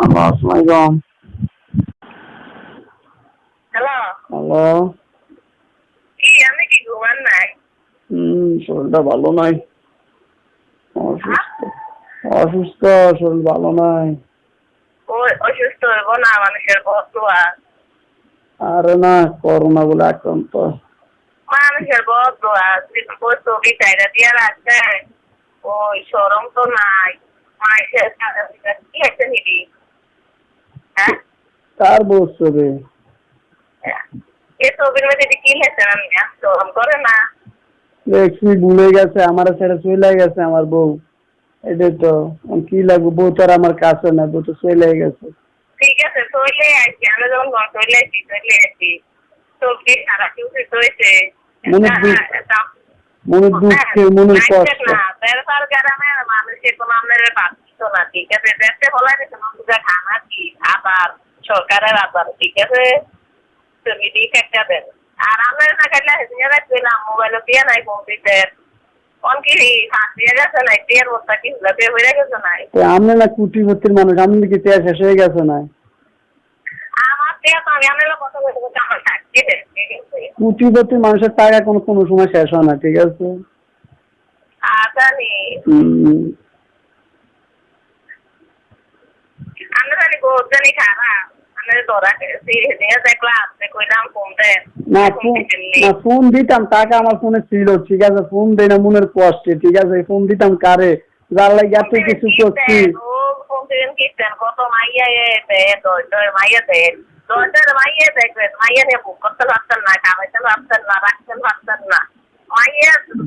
Hello আসসালামাইকুম hello hello কি আমি কি ঘুমান নাই হুম শরীরটা ভালো নাই অসুস্থ অসুস্থ শরীর ভালো নাই অসুস্থ হইব না মানুষের বদুয়া আরে না করোনা বলে আক্রান্ত মানুষের ওই ছবি চাইরা দিয়ে রাখছে ওই সরম তো নাই মানুষের কি একটা নিবি সরম করে না। দেখছি ভুলে গেছে আমার ছেড়ে চলে গেছে আমার বউ। এটাই তো কি লাগবে? বউ তো আর আমার কাছে না বউ তো চলে গেছে। ঠিক আছে যখন ঘর সারা কিছু মনে দুঃখ মনের কষ্ট। মানুষের কোনো আমাদের না ঠিক আছে? দেখতে বলা গেছে মানুষরা খানা কি আবার সরকারের আবার ঠিক আছে? তুমি একটা দেন আর আমরা না খাইলে রাখছিলাম মোবাইল দিয়ে নাই কম্পিউটার আমরা না মানুষ কি তেয়া শেষ হয়ে গেছে না মানুষের টাকা কোনো কোনো সময় শেষ হয় না ঠিক আছে? হুম, আমরা জানি গোদানি খারাপ আমরা ধরা নিয়ে দেখলাম কইলাম ফোন দিতাম টাকা আমার ফোনে ছিল ঠিক আছে ফোন দেই না মনের কষ্টে ঠিক আছে ফোন দিতাম কারে যার লাগে এত কিছু করছি মাইয়া দেখবেন মাইয়া নিয়ে করতে পারতেন না কামাইতে পারতেন না রাখতে পারতেন না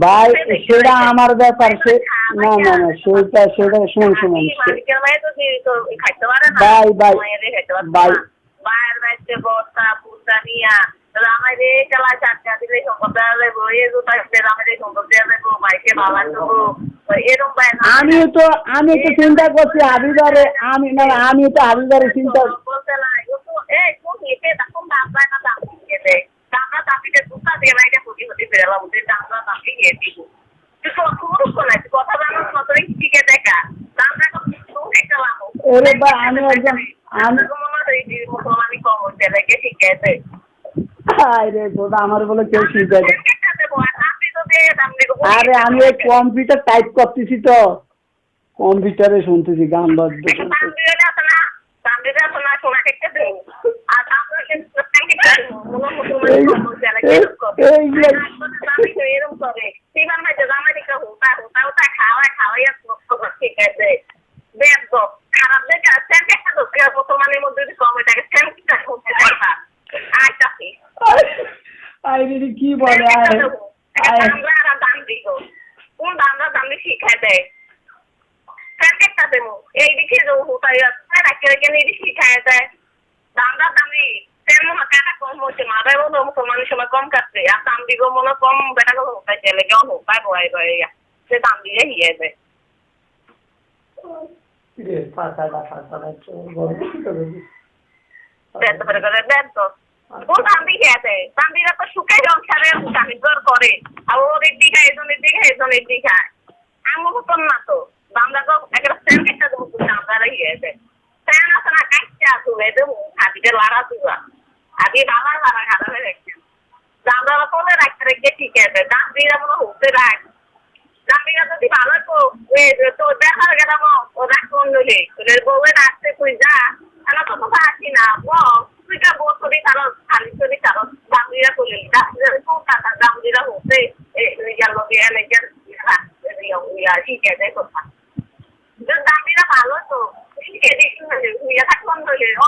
ভাই সেটা আমার ব্যাপার সে না না না। সেটা সেটা শুনুন শুনুন ভাই, ভাই, ভাই। আমিও তো আমি তো চিন্তা করছি হাবিবারে আমি না আমিও তো হাবিবারে চিন্তা এই ওদের দামরা দামি দিয়ে দিব। তুই তো কোনো কোলাই কথা না তোর ঠিক দেখা। দামরা তো একটা লাভ ওরে ভাই, আমি একজন- আমি- মুসলমানি কম হচ্ছে রেখে শিখেছে আরে খোদা আমার বলে কেউ শিখায় না। আরে আমি ওই কম্পিউটার টাইপ করতেছি তো। কম্পিউটারে শুনতেছি গান বাজতে শুনতেছি। আরে রে, কি বলে আরে আরে কোন দামরা দামি শিখায় দেয় একটা দেবো এই দিকে যাব হোতাই রাখতে রেখে নিয়ে শিখায় দেয় দামরা দামি তেমন কাটা কম হচ্ছে বলো সময় কম কাটছে আর দিব মনে কম বেটা গুলো হোতাই চলে কেউ হোতাই বয় বয় সে দাম দিয়ে। হিয়ে কি করে আর ওদের দিকে এজনের দিকে এজনের দিকে আমি মতন না তো। দামটা তো একটা ফ্যান একটা দেবো দামটা আছে ফ্যান আছে না কাইটা তুলে দেবো। আদিকে লাড়া তুলা গেছে দামটা কোলে রাখতে রেখে ঠিক আছে দাম দিয়ে মনে হতে রাখ দাম দিয়ে যদি ভালো তো তো দেখা গেলাম ওরা কোন নইলে তোদের বউয়ে রাখতে তুই যা। ana তো তো আসি না, বল। তুই কা বল করি কারণ, খালি দাম দিয়ে তুলে দাম দিয়ে তো টাকা? দাম দিয়ে হতে এ গেল দিয়ে এনে ঠিক আছে কথা। দাম দিয়ে ভালো তো, ঠিক আছে ইয়া থাকুন নইলে ও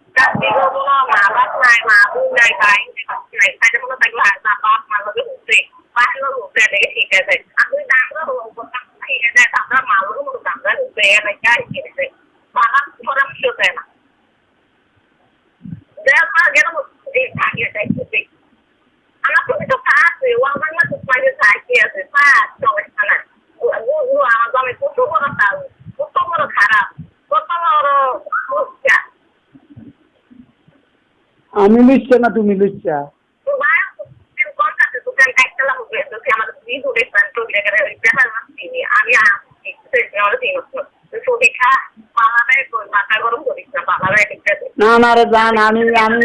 এ দাম দিয়ে হুইয়া হচ্ছে ও হুইয়া থাকে দাম দাদা হুইয়া হুইয়া খেলা থাকে দাম দিয়ে হুইয়া হুইয়া আর আমি ওই লকডাউনে আছি তো করোনা তো আমি করোনা আক্রান্ত বুঝছ এই জন্য এখন শুয়ে আছি বুঝছ হ্যাঁ দাম দিলে হিয়া থাকে কত বড় টাকা দাম দিকে মনে হয় নাই দাম দিকে মনে মা বাপ নাই মা বোন নাই ভাই নাই তাই মনে থাকলে না বাপ মা লোকে হচ্ছে বাইরে হচ্ছে দেখে ঠিক আছে আমি দাম ঠিক আছে আমরা মা লোক মতো দাম হচ্ছে নাই কাজ কিনেছে বাবা পরামর্শ দেয় না দেখ কেন এই থাকে চাইছে আমার তুমি তো আছে ও আমার মা তো মাঝে থাকে আছে পাঁচ সমস্যা না ও ও আমার দামে কত বড় তাও কত বড় খারাপ কত বড় সমস্যা আমি লিখছে না তুমি লিখছা তোমার কোন কাছে দোকান একটা লাভ হয়ে তো আমার দুই দূরে প্যান্ট তো জায়গায় ওই ব্যাপার মাসি আমি আমার তিন বছর ছবি গরম করিস না ঠিক আছে না না রে জান আমি আমি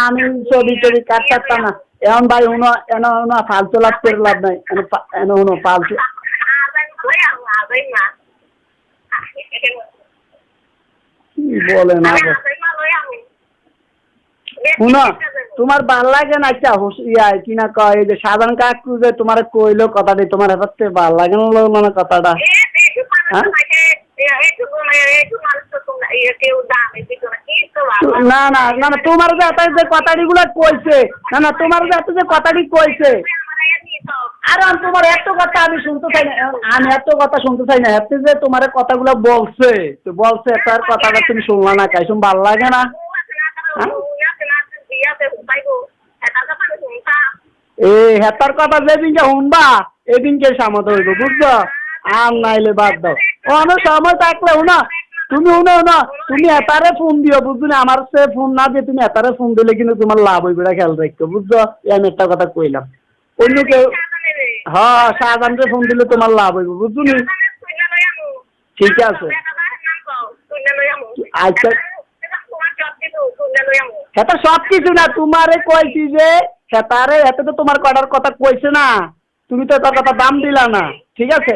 আমি ছবি টবি কাটতাম না এখন ভাই উনো এন উনো ফালতু লাভ করে লাভ নাই এন উনো ফালতু বলে না। শুনো তোমার ভালো লাগে না আচ্ছা হুস ইয়া কি না কয় যে সাধারণ কাকু যে তোমার কইলো কথা কথাটি তোমার হাতে ভালো লাগে না লাগল না কথাটা। না না না না তোমার যে এত যে কথাটি গুলো কইছে না না তোমার যে এত যে কথাটি কইছে আর আমি তোমার এত কথা আমি শুনতে চাই না আমি এত কথা শুনতে চাই না এত যে তোমার কথাগুলো বলছে তো বলছে তার কথাটা তুমি শুনলা না কাই শুন ভালো লাগে না। এই হেতার কথা যেদিনকে শুনবা, এদিনকে সামত হইব, বুঝছ? আর নাইলে বাদ দাও। অনেক সময় থাকলে শুনো, তুমি শুনো শুনো, তুমি এতারে ফোন দিও, বুঝছ না? আমার সে ফোন না দিয়ে তুমি এতারে ফোন দিলে কিন্তু তোমার লাভ হইবে না, খেয়াল রাখতো বুঝছ? আমি একটা কথা কইলাম। অন্য কেউ হ্যাঁ শাহজাহানকে ফোন দিলে তোমার লাভ হইব, বুঝছ নি? ঠিক আছে। আচ্ছা। সেটা সব কিছু না, তোমারে কইছি যে সেটারে এতে তো তোমার কটার কথা কইছে না। তুমি তো তার কথা দাম দিলা না, ঠিক আছে?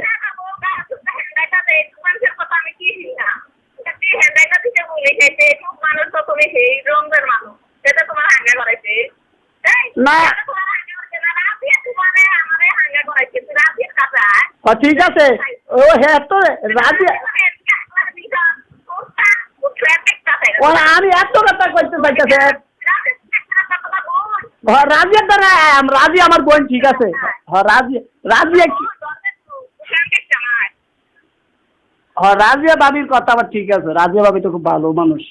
না। ঠিক আছে। ও হ্যাঁ তো রাজি। আমি এত কথা কইতে চাইতেছে হ্যাঁ রাজি আমার বোন ঠিক আছে। হ্যাঁ রাজি হ্যাঁ রাজিয়া বাবির কথা আমার ঠিক আছে। রাজিয়া বাবি তো খুব ভালো মানুষ।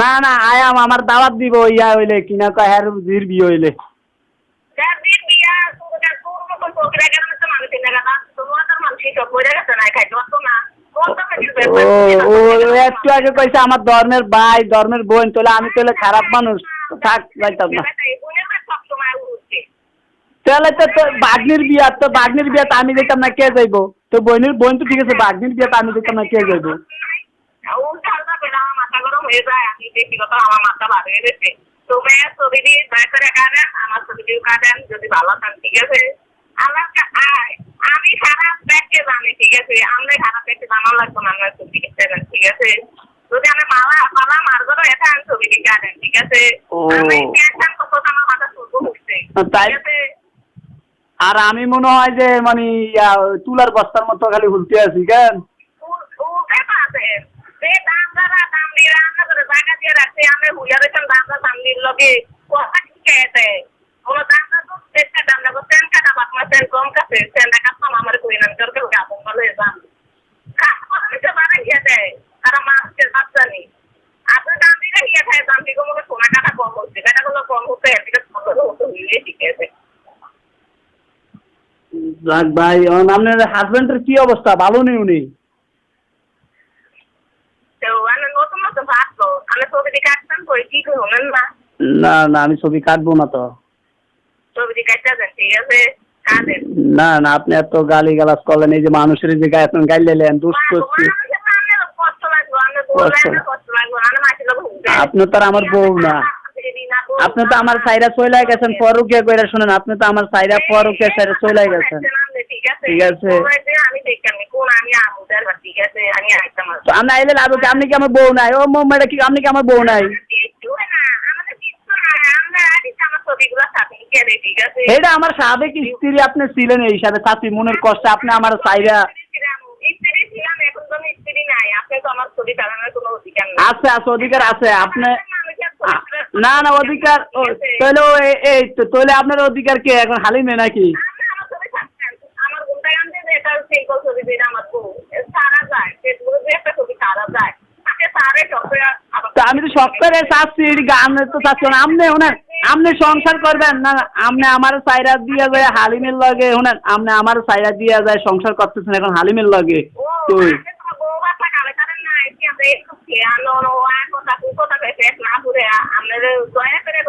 না না আয়াম আমার দাওয়াত দিব ইয়া হইলে, কিনা কয় হ্যার বিয়ে হইলে। একটু আগে কইছে আমার ধর্মের ভাই, ধর্মের বোন, তাহলে আমি তাহলে খারাপ মানুষ থাক, যাইতাম না। তাহলে তো বাগনির বিয়া তো বাগনির বিয়া আমি যেতাম না, কে যাইবো? তো বোনের বোন তো ঠিক আছে বাগনির বিয়া আমি যেতাম না, কে যাইবো? আমার ছবি দিয়ে দয়া করে কাটেন আমার ছবি দিয়ে কাটেন যদি ভালো থান ঠিক আছে? আমার আমি খারাপ ব্যাগকে জানি ঠিক আছে? আমরা খারাপ জানা লাগবে না আমরা ছবি দিতে ঠিক আছে? যদি আমি মালা মালা মারবো এটা আমি ছবি দিয়ে কাটেন ঠিক আছে? ও। আমি টেনশন করতে আমার মাথা শুরু হচ্ছে ঠিক আছে? আর আমি মনে হয় যে মানে তুলার বস্তার মতো খালি হুলতে আছি কেন? আমরা দামদা দামদির লগে কথা কেতে গাবো বলে দাম থাকে দামদি কো মনে সোনা কাটা কম হচ্ছে কাটা কম হচ্ছে এদিকে কত হতো হইলে ঠিক আছে যাক ভাই এখন আপনার হাজবেন্ডের কি অবস্থা ভালো নেই উনি না না আমি ছবি কাটবো না তো ছবিটি কাটতে দেন ঠিক আছে কাটেন না না আপনি এত গালি গালাজ করলেন এই যে মানুষের যে গায়ে এখন গাইলে লেন দুষ্ট আপনি তো আমার বউ না। আপনি তো আমার সাইরা চলে গেছেন পরকিয়া কইরা শুনেন আপনি তো আমার সাইরা পরকিয়া সাইরা চলে গেছেন। ঠিক আছে? আমি আইলে লাভ আপনি কি আমার বউ নাই? ও ম্যাডাম কি আপনি কি আমার বউ নাই? এটা আমার সাবেক স্ত্রী আপনি ছিলেন এই হিসাবে চাচি মনের কষ্ট আপনি আমার চাইরা আছে আছে অধিকার আছে আপনি না না অধিকার তাহলে এই তাহলে আপনার অধিকার কে এখন হালিমে নাকি? আমি তো সবকারে চাচ্ছি গান তো চাচ্ছি না ওনার আপনি সংসার করবেন না আপনি আমার সাইরা দিয়ে যায় হালিমের লগে শোনেন আপনি আমার সাইরা দিয়ে যায় সংসার করতেছেন এখন হালিমের লগে। তুই করে করে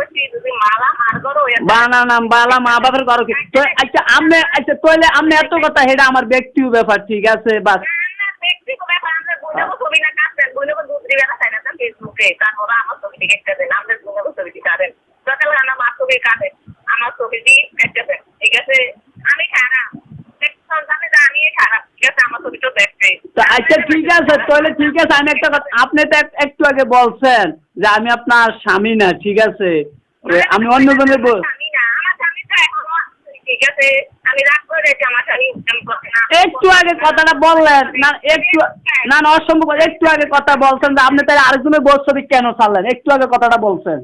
করো বালা মা বাপের ঘর কি? আচ্ছা আপনি আচ্ছা আপনি এত কথা হেডা আমার ব্যক্তিগত ব্যাপার ঠিক আছে বাস। ছবি না দুধ দিবে না আমার দেন আমাদের আমার কেটে দেন ঠিক আছে? আমি খারাপ। আচ্ছা ঠিক আছে। তাহলে ঠিক আছে আমি একটা কথা আপনি তো একটু আগে বলছেন যে আমি আপনার স্বামী না ঠিক আছে? আমি অন্যজনের বল স্বামী না আমার স্বামী তো এখনও আছে, ঠিক আছে? আমি করছে না। একটু আগে কথাটা বললেন। না একটু না না অসম্ভব। একটু আগে কথা বলছেন যে আপনি তাই আরেকজনের বউ ছবি কেন ছাড়লেন? একটু আগে কথাটা বলছেন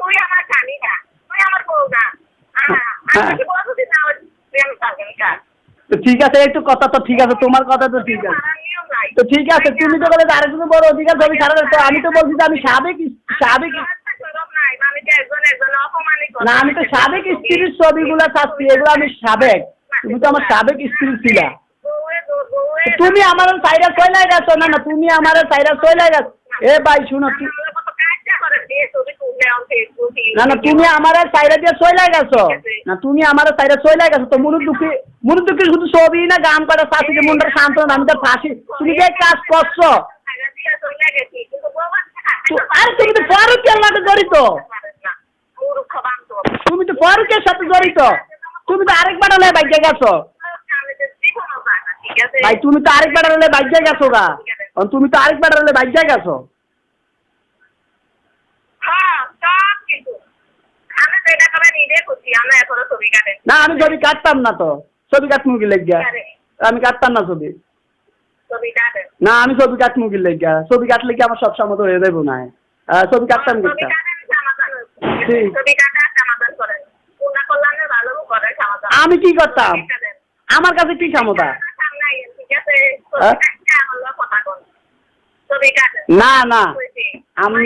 তুই আমার স্বামী না তুই আমার বউ না হ্যাঁ। তো ঠিক আছে একটু কথা তো ঠিক আছে তোমার কথা তো ঠিক আছে। তো ঠিক আছে তুমি তো বলে যে আরেকজনের বড় অধিকার ছবি ছাড়া তো আমি তো বলছি যে আমি সাবেক সাবেক না আমি তো সাবেক স্ত্রীর ছবিগুলো চাচ্ছি এগুলো আমি সাবেক। তুমি তো আমার সাবেক স্ত্রী ছিলা। তুমি আমার সাইরা চলে গেছো। না না তুমি আমার সাইরা চলে গেছো। এ ভাই শুনো না না তুমি আমার সাইরা দিয়ে চলে গেছো। না তুমি আমার সাইরা চলে গেছো তো মনুর দুঃখী মনুর দুঃখী শুধু ছবি না করে চাচ্ছি যে মনটা শান্ত আমি তো ফাঁসি তুমি যে কাজ করছ। আরে তুমি তো ফারুকের সাথে জড়িত। তুমি তো ফারুকের সাথে জড়িত। তুমি তো আরেকবার হলে বাইকে গেছো। ভাই তুমি তো আরেকবার হলে বাইকে গেছো গা। তুমি তো আরেকবার হলে বাইকে গেছো হ্যাঁ সব কিছু আমি তো এটা করে নিজে করছি আমরা এখনও ছবি কাটেন না আমি ছবি কাটতাম না তো। ছবি কাটমু কি লেগে আমি কাটতাম না ছবি। ছবি না আমি ছবি কাটমু কি লেগে ছবি কাটলে কি আমার সব সময় হয়ে যাব না? ছবি কাটতাম কিটা আমি কি করতাম? আমার কাছে কি ক্ষমতা? হ্যাঁ? না না। কর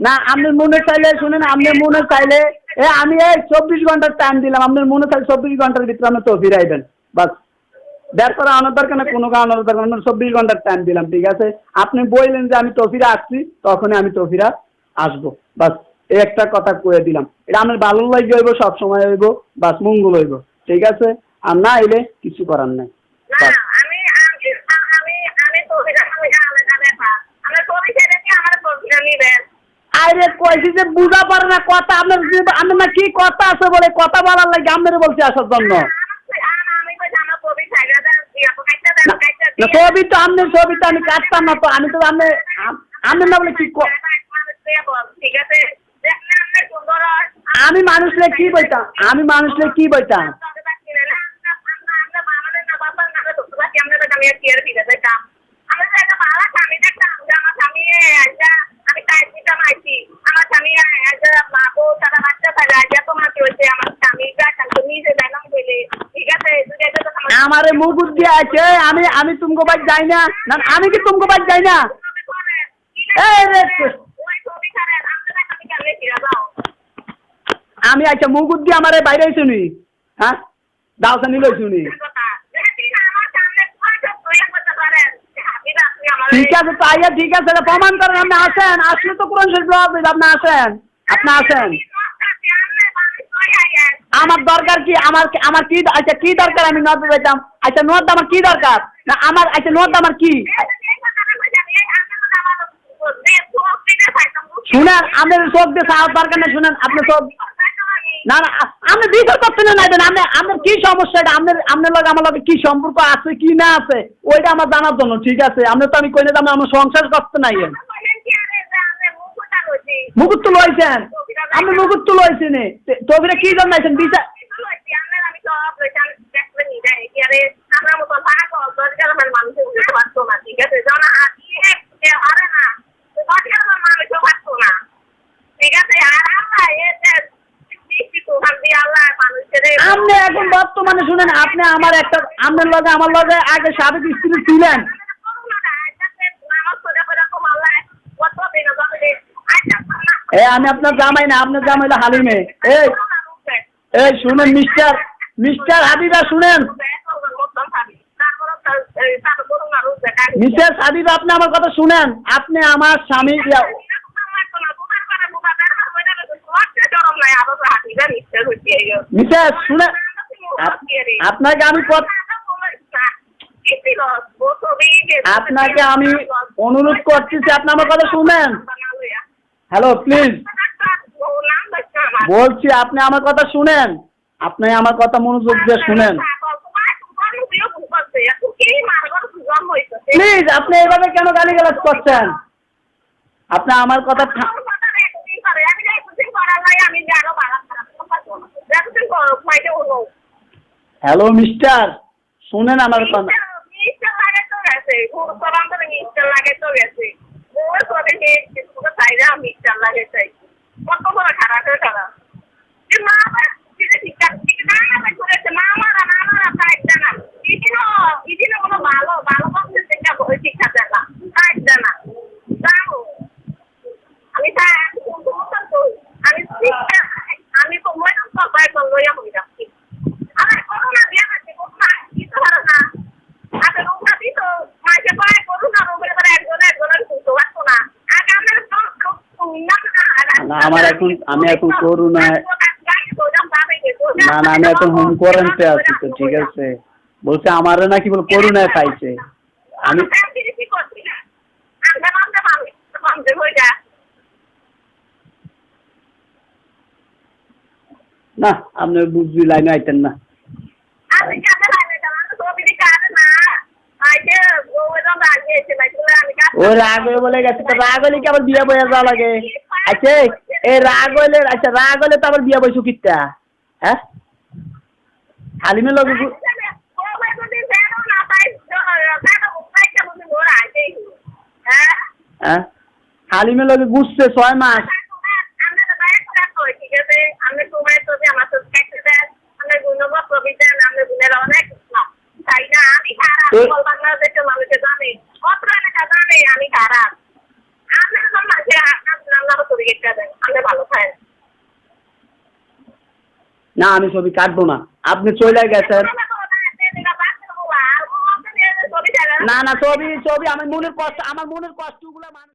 না আপনি মনে চাইলে শুনেন আপনি মনে চাইলে এ আমি এই চব্বিশ ঘণ্টার টাইম দিলাম। আপনার মনে চাইলে চব্বিশ ঘণ্টার ভিতরে আপনি তো ফিরাইবেন। বাস। করে আনার দরকার না কোনো কারণের দরকার না চব্বিশ ঘণ্টার টাইম দিলাম ঠিক আছে? আপনি বললেন যে আমি তফিরা আসছি তখনই আমি তফিরা আসব। বাস এই একটা কথা কয়ে দিলাম। এটা আমার ভালো লাগে হইব সব সময় হইব বাস মঙ্গল হইব ঠিক আছে? আর না এলে কিছু করার নাই। আমি আমি আমি আমি আমি আরে কইছি যে বুঝা পারে না কথা আপনার আপনার কি কথা আছে বলে কথা বলার লাগে আপনার বলছি আসার জন্য। আমি ছবি তো কাটতে দেন না কাটতে না, ছবি তো আমি কাটতাম না তো আমি তো আপনি আপনি না বলে কি ক- আছে দেখলে আমরা সুন্দর আমি মানুষলে কি বইতাম আমি মানুষলে কি বইতাম আমারে মুগুর দিয়ে আছে আমি আমি তুমকো বাদ যাই না। না আমি কি তুমকো বাদ যাই না? এই রে আমি আচ্ছা মুগুর দিয়ে আমারে বাইরে শুনি হ্যাঁ? দাওসানি লই শুনি ঠিক আছে তো আইয়া ঠিক আছে এটা প্রমাণ করেন আপনি আসেন। আসলে তো কোরআন শরীফ হবে, আপনি আসেন। আপনি আসেন। আমার দরকার কি? আমার আমার কি আচ্ছা কি দরকার? আমি নদ যাইতাম। আচ্ছা নদ আমার কি দরকার? না আমার আচ্ছা নদ আমার কি? শুনেন আপনার চোখ দিয়ে সাহায্য দরকার নেই শুনেন আপনি চোখ না না আপনি বিচার করতে না নাইবেন আপনি আপনার কি সমস্যা এটা? আপনার আপনার লগে আমার লগে কি সম্পর্ক আছে, কি না আছে, ওইটা আমার জানার জন্য, ঠিক আছে? আপনি তো আমি কইলে আমি আমার সংসার করতে নাই মুকুট তো লইছেন। আপনি মুকুট তো লইছেন তো ওখানে কি জন্য আইছেন বিচার ঠিক আছে, আর আমরা আপনি এখন বর্তমানে শুনেন, আপনি আমার একটা, আপনার লগে, আমার লগে আগে সাবেক স্ত্রী ছিলেন। আমি আপনার জামাই না, আপনার জামাই হলো হালিমে। এই এই, শুনেন, মিস্টার মিস্টার হাবিবা, শুনেন। মিসেস হাবিবা, আপনি আমার কথা শুনেন। আপনি আমার স্বামী মিসেস শুনেন আপ- আপনাকে আমি আপনাকে আমি অনুরোধ করতেছি আপনি আমার কথা শুনেন। হ্যালো প্লিজ বলছি আপনি আমার কথা শুনেন। আপনি আমার কথা মনোযোগ দিয়ে শুনেন। প্লিজ আপনি এভাবে কেন গালিগালাজ করছেন? আপনি আমার কথা হ্যালো মিস্টার শুনেন আমার কথা। কত বড় খারাপ হয়ে খারাপ মা ঠিকঠাক করেছে মা মারা না মারা কাটছে না ইদিনও ইদিনও কোনো ভালো ভালো করছে সেটা শিক্ষা দেয় না কাটছে না যাও আমি তা মতন তো আমি শিক্ষা আমি তো মনে সবাই তো লইয়া হয়ে যাচ্ছি আমার করোনা বিয়া আছে করোনা কিছু ভালো না আপনি রোগটা দিত মাঝে পায় করোনা রোগের পরে একজন একজনের শুনতে পারতো না আগে আমার না, আমার এখন- আমি এখন করোনায়- না না, আমি এখন হোম কোয়ারেন্টে আছি তো, ঠিক আছে। বলছে আমারে নাকি বল করোনায় পাইছে আমি না, আপনি বুঝবি লাইনে আইতেন না। ও রাগ হয়ে বলে গেছে, তো রাগ হলে কি বিয়ে বয়ে যাওয়া লাগে? আচ্ছা এই রাগ হইলে আচ্ছা রাগ হইলে তো আবার বিয়ে বইছো কিটা হ্যাঁ? হালিমের লগে হ্যাঁ? হালিমের লগে ঘুরছে ছয় মাস। না, আমি ছবি কাটবো না। আপনি চলে গেছেন। না না, ছবি ছবি, আমার মনের কষ্ট আমার মনের মানুষ